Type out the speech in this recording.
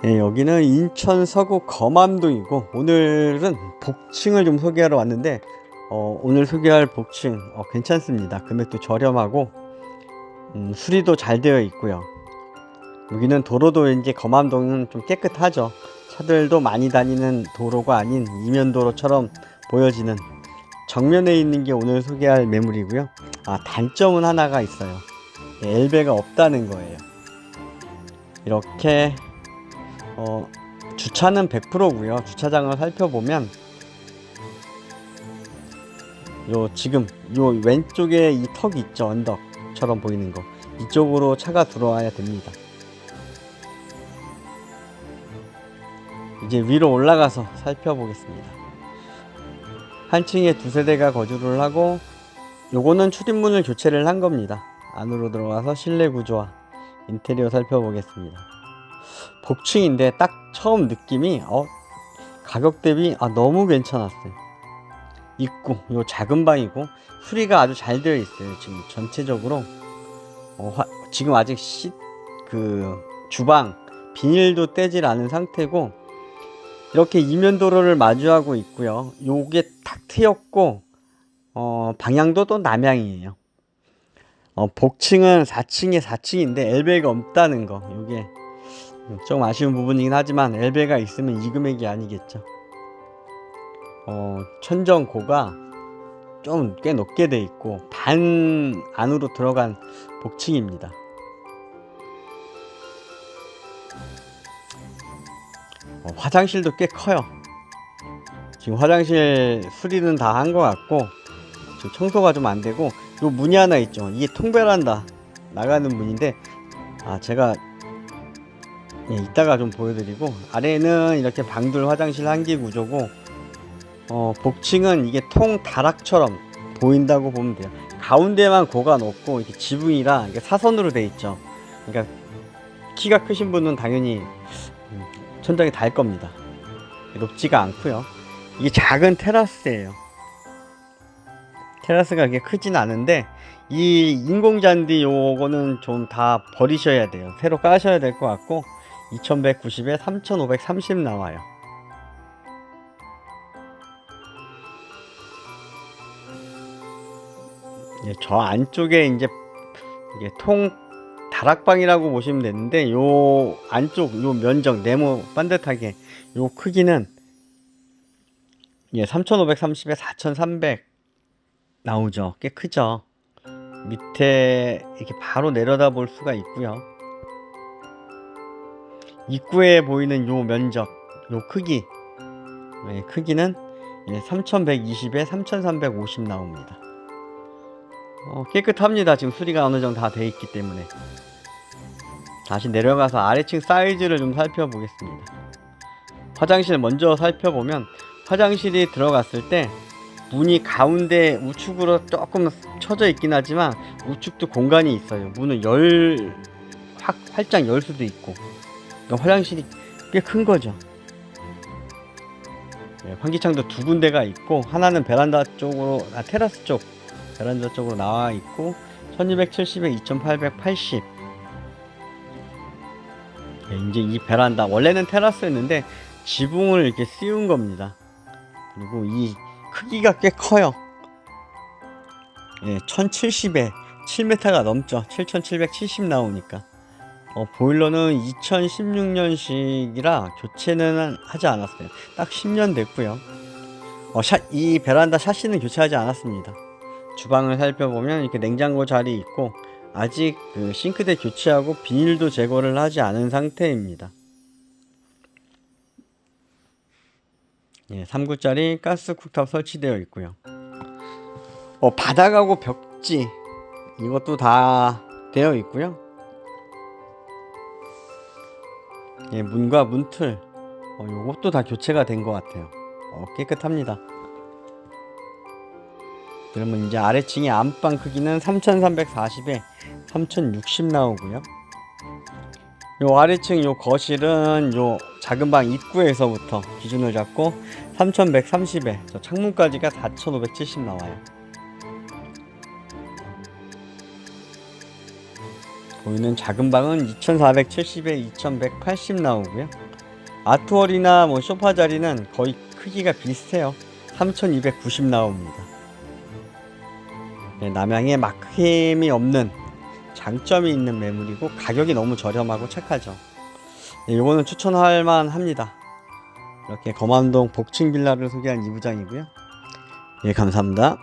네, 여기는 인천 서구 거맘동이고 오늘은 복층을 좀 소개하러 왔는데 어, 오늘 소개할 복층 어, 괜찮습니다. 금액도 저렴하고 음, 수리도 잘 되어 있고요. 여기는 도로도 이제 거맘동은 좀 깨끗하죠. 차들도 많이 다니는 도로가 아닌 이면 도로처럼 보여지는 정면에 있는 게 오늘 소개할 매물이고요. 아 단점은 하나가 있어요. 네, 엘베가 없다는 거예요. 이렇게 어, 주차는 100%고요. 주차장을 살펴보면 요 지금 요 왼쪽에 이 턱 있죠 언덕처럼 보이는 거 이쪽으로 차가 들어와야 됩니다. 이제 위로 올라가서 살펴보겠습니다. 한 층에 두세 대가 거주를 하고 요거는 출입문을 교체를 한 겁니다. 안으로 들어가서 실내 구조와 인테리어 살펴보겠습니다. 복층인데 딱 처음 느낌이 어 가격 대비 아 너무 괜찮았어요. 입구 요 작은 방이고 수리가 아주 잘 되어 있어요. 지금 전체적으로 어, 화- 지금 아직 시, 그 주방 비닐도 떼질 않은 상태고 이렇게 이면 도로를 마주하고 있고요. 요게 탁 트였고 어, 방향도 또 남향이에요. 어, 복층은 4층에 4층인데 엘베가 없다는 거 요게 좀 아쉬운 부분이긴 하지만 엘베가 있으면 이 금액이 아니겠죠. 어, 천정고가 좀 꽤 높게 돼 있고 반 안으로 들어간 복층입니다. 어, 화장실도 꽤 커요. 지금 화장실 수리는 다 한 것 같고 지금 청소가 좀 안 되고 요 문이 하나 있죠. 이게 통베란다 나가는 문인데 아 제가 예, 이따가 좀 보여드리고 아래는 이렇게 방들 화장실 한 개 구조고 어, 복층은 이게 통 다락처럼 보인다고 보면 돼요. 가운데만 고가 높고 이렇게 지붕이라 이게 사선으로 돼 있죠. 그러니까 키가 크신 분은 당연히 음, 천장이 닿을 겁니다. 높지가 않고요. 이게 작은 테라스예요. 테라스가 그렇게 크진 않은데 이 인공잔디 요거는 좀 다 버리셔야 돼요. 새로 까셔야 될 것 같고 2190에 3530 나와요. 예, 저 안쪽에 이제 이게 통 다락방이라고 보시면 되는데 요 안쪽 요 면적 네모 반듯하게 요 크기는 예 3530에 4300 나오죠. 꽤 크죠. 밑에 이렇게 바로 내려다 볼 수가 있고요 입구에 보이는 요 면적 요 크기 예, 크기는 예, 3120에 3350 나옵니다 어, 깨끗합니다. 지금 수리가 어느 정도 다 돼 있기 때문에. 다시 내려가서 아래층 사이즈를 좀 살펴보겠습니다. 화장실 먼저 살펴보면 화장실이 들어갔을 때 문이 가운데 우측으로 조금 쳐져 있긴 하지만 우측도 공간이 있어요. 문을 열 확 활짝 열 수도 있고. 그러니까 화장실이 꽤 큰 거죠. 네, 환기창도 두 군데가 있고 하나는 베란다 쪽으로 아 테라스 쪽 베란다 쪽으로 나와 있고 1270에 2880 예, 이제 이 베란다 원래는 테라스였는데 지붕을 이렇게 씌운 겁니다. 그리고 이 크기가 꽤 커요. 예, 1070에 7m가 넘죠. 7770 나오니까 어, 보일러는 2016년식이라 교체는 하지 않았어요 딱 10년 됐고요 어, 샤, 이 베란다 샤시는 교체하지 않았습니다 주방을 살펴보면 이렇게 냉장고 자리 있고 아직 그 싱크대 교체하고 비닐도 제거를 하지 않은 상태입니다. 예, 3구짜리 가스 쿡탑 설치되어 있고요. 어, 바닥하고 벽지 이것도 다 되어 있고요. 예, 문과 문틀 어, 이것도 다 교체가 된 것 같아요. 어, 깨끗합니다. 그러면 이제 아래층의 안방 크기는 3340에 3060 나오고요. 요 아래층 요 거실은 요 작은 방 입구에서부터 기준을 잡고 3130에 저 창문까지가 4570 나와요. 보이는 작은 방은 2470에 2180 나오고요. 아트월이나 뭐 소파 자리는 거의 크기가 비슷해요. 3,290 나옵니다. 네, 남양에 막힘이 없는 장점이 있는 매물이고 가격이 너무 저렴하고 착하죠. 네, 이거는 추천할 만 합니다. 이렇게 검암동 복층 빌라를 소개한 이부장이고요. 예, 감사합니다.